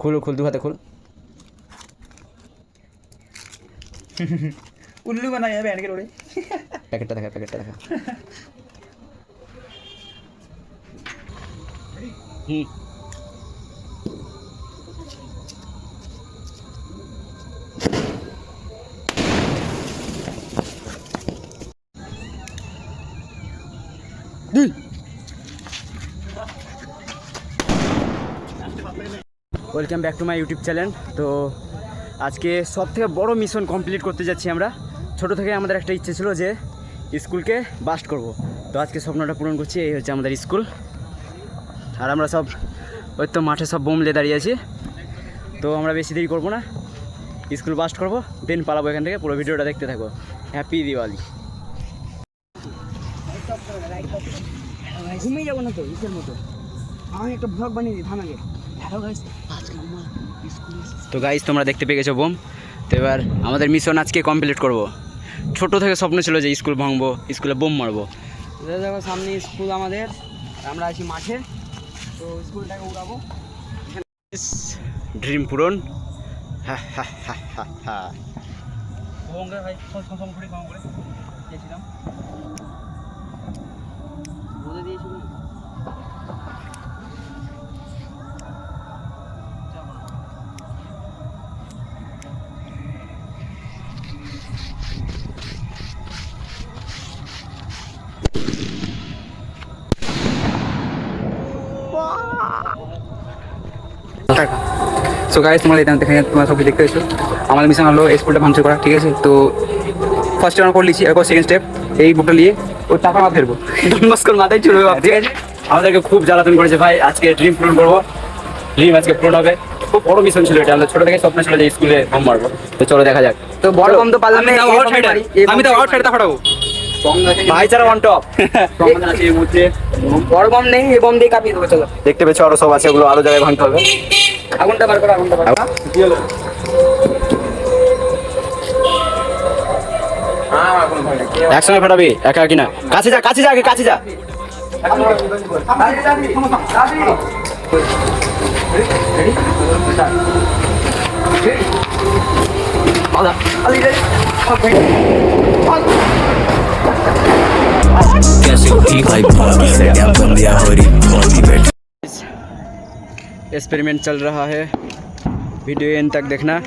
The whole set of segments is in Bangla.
খোল খোল দু হাতে খোল। উল্লু বানা যাবে ব্যান্ডকে ওড়ে প্যাকেটটা দেখা প্যাকেটটা দেখা। হুম welcome back to my YouTube channel তো আজকে সব থেকে বড়ো মিশন কমপ্লিট করতে যাচ্ছি আমরা। ছোট থেকে আমাদের একটা ইচ্ছে ছিল যে স্কুলকে বাস্ট করব। তো আজকে স্বপ্নটা পূরণ করছি, এই হচ্ছে আমাদের স্কুল। আর আমরা সব, ওই তো মাঠে সব বোম নিয়ে দাঁড়িয়ে আছি। তো আমরা বেশি দেরি করব না। স্কুল বাস্ট করব দেন পালাবো এখান থেকে, পুরো ভিডিওটা দেখতে থাকো। হ্যাপি দিওয়ালি ঘুমিয়ে যাব না তো, ইসের মতো। আমি একটা ব্লগ বানিয়ে দিই, থানাকে। তো গাইজ তোমরা দেখতে পেয়ে গেছো বোম। তো এবার আমাদের মিশন আজকে কমপ্লিট করব। ছোট থেকে স্বপ্ন ছিল যে স্কুল ভাঙবো স্কুলে বোম মারবো। দেখো সামনে স্কুল আমাদের। আমরা আছি মাঠে। তো স্কুলটাকে উড়াবো। ড্রিম পূরণ। হ্যাঁ হ্যাঁ হ্যাঁ হ্যাঁ হ্যাঁ ভাই গেছিলাম। সো গাইস তোমরা এটা দেখে তোমরা সব দেখতে এসো আমাদের মিশন হলো স্কুলটা ভাঙচুর করা ঠিক আছে? তো ফার্স্ট রাউন্ড করে লিখছি এরপর সেকেন্ড স্টেপ এই বুকটা নিয়ে ওই টাকা মাথা ফেরবো ডনবস্কোর মাথায় চলে যাব ঠিক আছে? আমাদেরকে খুব জ্বালাতন করেছে ভাই। আজকে ড্রিম পূরণ করব। ড্রিম আজকে পূরণ হবে। খুব বড় মিশন ছিল এটা। আমরা ছোট থেকে স্বপ্ন ছিল যে স্কুলে বোম মারবো। তো চলো দেখা যাক। তো বড় কম তো পারলাম না আমি এই এই তো আউটসাইডার ফাটাবো। ভাইচারা অন টপ বড় বম নেই এই বম দিয়ে কাঁপিয়ে দেবো চলো। দেখতে পেছো আরও সব আছে ওগুলো আরও জায়গায় ভাঙতে হবে। আগুনটা বার করো আগুনটা বার একসঙ্গে ফাটাবি একা একা না। কাছে যা কাছে যা আগে কাছে যা। कैसे भाई भाभी से क्या हो रही भाभी बैठ एक्सपेरिमेंट चल रहा है वीडियो एंड तक देखना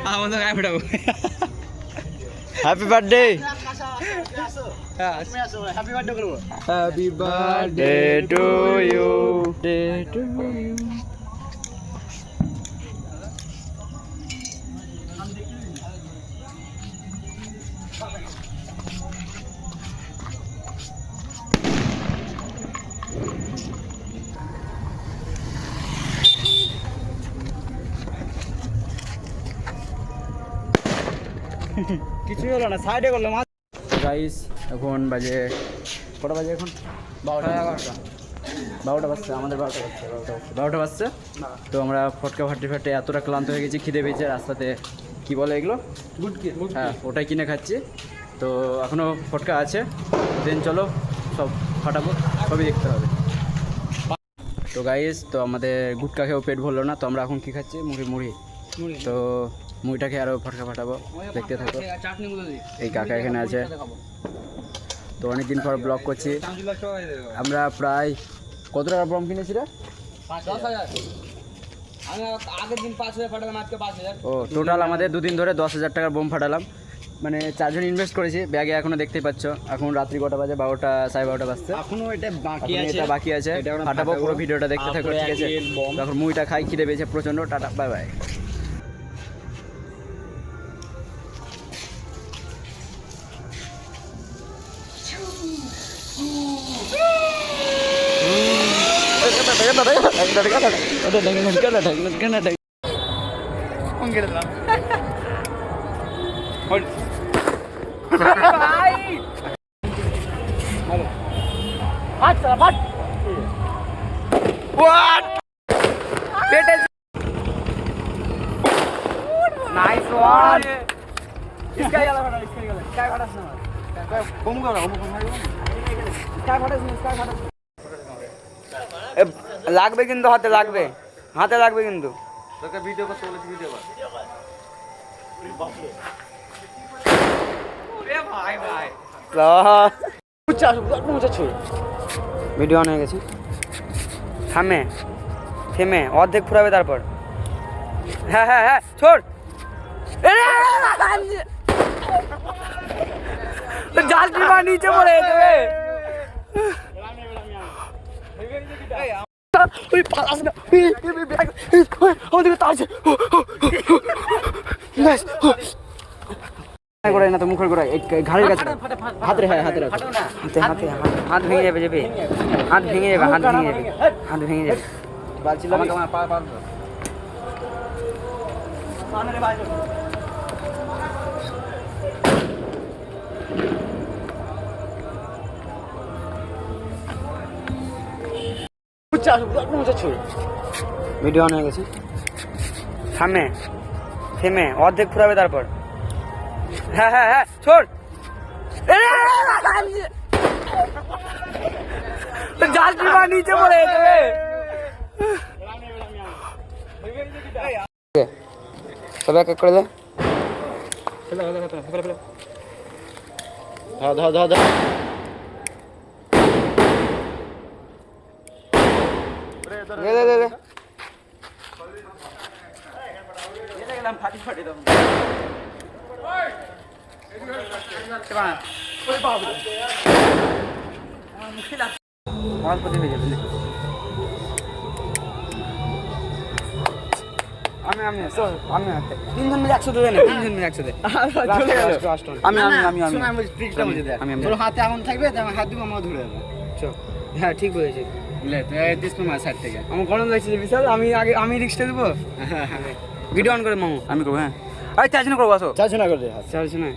हाँ। मतलब क्या फटाऊ Happy birthday. Happy birthday. To you. Day to you. কিছুই হলো না সাইডে করল মাছ গাইস এখন বাজে কটা বাজে এখন? বারোটা। এগারোটা। বারোটা বাজছে আমাদের বারোটা বাজছে বারোটা বাজছে। তো আমরা ফটকা ফাটে ফাটে এতটা ক্লান্ত হয়ে গেছি খিদে পেয়েছে রাস্তাতে। কি বলে এগুলো? হ্যাঁ ওটাই কিনে খাচ্ছি। তো এখনও ফটকা আছে দেন চলো সব ফাটাবো সবই দেখতে হবে। তো গাইস তো আমাদের গুটকা খেয়েও পেট ভরলো না তো আমরা এখন কি খাচ্ছি? মুড়ি মুড়ি। তো খেয়ে আরও ফটকা ফাটাবো। দেখতে থাকো। দিই। এই কাকা এখানে আছে। তো অনেকদিন পর ব্লগ করছি। আমরা প্রায় কত টাকা বম কিনেছি রে? ও টোটাল আমাদের দুদিন ধরে দশ হাজার টাকার বোম ফাটালাম। মানে চারজন ইনভেস্ট করেছি ব্যাগে এখনও দেখতেই পাচ্ছ। এখন রাত্রি কটা বাজে? বারোটা সাড়ে বারোটা বাজছে। এখনও এটা বাকি আছে এটা বাকি আছে। ফাটাবো পুরো ভিডিওটা দেখতে থাকো ঠিক আছে। এখন মুভিটা খাই খিদে পেয়েছে প্রচণ্ড tata bye bye nice one इसका वाला फटा इसका वाला काय फटास ना काय कोम का कोम का काय फटास ना काय फटास ए লাগবে কিন্তু হাতে লাগবে হাতে লাগবে কিন্তু ভিডিও করতে বলেছি ভিডিও ভিডিও অন হয়ে গেছে থামে থেমে অর্ধেক ফুরাবে তারপর হ্যাঁ হ্যাঁ হ্যাঁ ছোট জাল নিচে পড়ে যাবে ওই পালাস না। ওই, ওই, ওই, ব্যাগ, ওই, ওই, আমাদের তার আছে ও, ও, ও, ও, ব্যাস, ও। গোড়ায় না তো মুখের গোড়ায় ঘাড়ের কাছে। হাতে হ্যাঁ হাতে রাখো। হাতে হাতে ভেঙে যাবে যাবে হাত ভেঙে যাবে হাত ভেঙে যাবে হাত ভেঙে যাবে। আমাকে আমার পা পা ভিডিও অন হয়ে গেছে। থামে থেমে অর্ধেক ফুরাবে তারপর। হ্যাঁ হ্যাঁ হ্যাঁ ছোড় জাল কি নিচে পড়ে যাবে। সবাই এক এক করে দে। ধর ধর ধর ধর। দে দে দে। আমি আমি আমি হাতে। তিনজন মিলে একসাথে দে না তিনজন মিলে একসাথে. আমি আমি আমি আমি শোনো, আমি হাতে আগুন থাকবে হাত দিব আমরা ধরে যাব। হ্যাঁ ঠিক বলেছিস আমার গরম লাগছে বিশাল আমি আগে আমি রিক্সটা দেবো ভিডিও অন করে মামু। আমি করব হ্যাঁ। আরে চার্জ না করব আসো। চার্জ না করে চার্জ না